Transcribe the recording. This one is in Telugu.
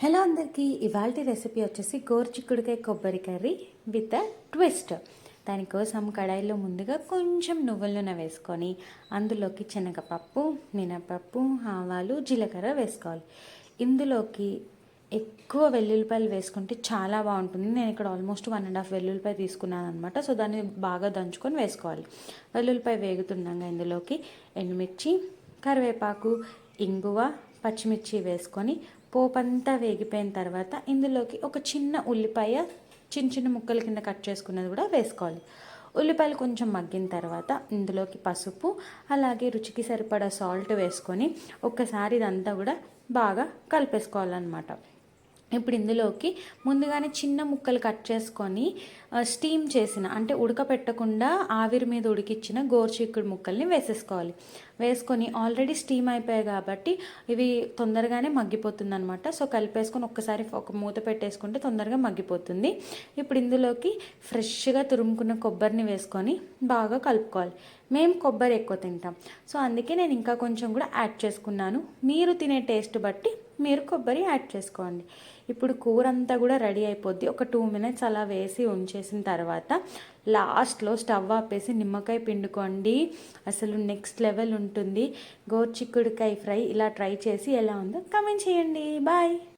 హలో అందరికీ ఇవాళ రెసిపీ వచ్చేసి గోర్చిక్కుడికాయ కొబ్బరి కర్రీ విత్ ట్విస్ట్. దానికోసం కడాయిలో ముందుగా కొంచెం నువ్వుల నూనె వేసుకొని అందులోకి శనగపప్పు మినపప్పు ఆవాలు జీలకర్ర వేసుకోవాలి. ఇందులోకి ఎక్కువ వెల్లుల్లిపాయలు వేసుకుంటే చాలా బాగుంటుంది. నేను ఇక్కడ ఆల్మోస్ట్ వన్ అండ్ హాఫ్ వెల్లుల్లిపాయ తీసుకున్నాను అనమాట సో దాన్ని బాగా దంచుకొని వేసుకోవాలి. వెల్లుల్లిపాయ వేగుతుండగా ఇందులోకి ఎండుమిర్చి కరివేపాకు ఇంగువ పచ్చిమిర్చి వేసుకొని పోపంతా వేగిపోయిన తర్వాత ఇందులోకి ఒక చిన్న ఉల్లిపాయ చిన్న చిన్న ముక్కల కింద కట్ చేసుకున్నది కూడా వేసుకోవాలి. ఉల్లిపాయలు కొంచెం మగ్గిన తర్వాత ఇందులోకి పసుపు అలాగే రుచికి సరిపడా సాల్ట్ వేసుకొని ఒక్కసారి ఇదంతా కూడా బాగా కలిపేసుకోవాలన్నమాట. ఇప్పుడు ఇందులోకి ముందుగానే చిన్న ముక్కలు కట్ చేసుకొని స్టీమ్ చేసిన అంటే ఉడకపెట్టకుండా ఆవిరి మీద ఉడికిచ్చిన గోరుచిక్కుడు ముక్కల్ని వేసేసుకోవాలి. వేసుకొని ఆల్రెడీ స్టీమ్ అయిపోయాయి కాబట్టి ఇవి తొందరగానే మగ్గిపోతుంది అనమాట సో కలిపేసుకొని ఒక్కసారి ఒక మూత పెట్టేసుకుంటే తొందరగా మగ్గిపోతుంది. ఇప్పుడు ఇందులోకి ఫ్రెష్గా తురుముకున్న కొబ్బరిని వేసుకొని బాగా కలుపుకోవాలి. మేము కొబ్బరి ఎక్కువ తింటాం. సో అందుకే నేను ఇంకా కొంచెం కూడా యాడ్ చేసుకున్నాను. మీరు తినే టేస్ట్ బట్టి మీరు కొబ్బరి యాడ్ చేసుకోండి. ఇప్పుడు కూర అంతా కూడా రెడీ అయిపోద్ది. ఒక టూ మినిట్స్ అలా వేసి ఉంచేసిన తర్వాత లాస్ట్లో స్టవ్ ఆపేసి నిమ్మకాయ పిండుకోండి. అసలు నెక్స్ట్ లెవెల్ ఉంటుంది. గోర్చిక్కుడికాయ ఫ్రై ఇలా ట్రై చేసి ఎలా ఉందో కమెంట్ చేయండి. బాయ్.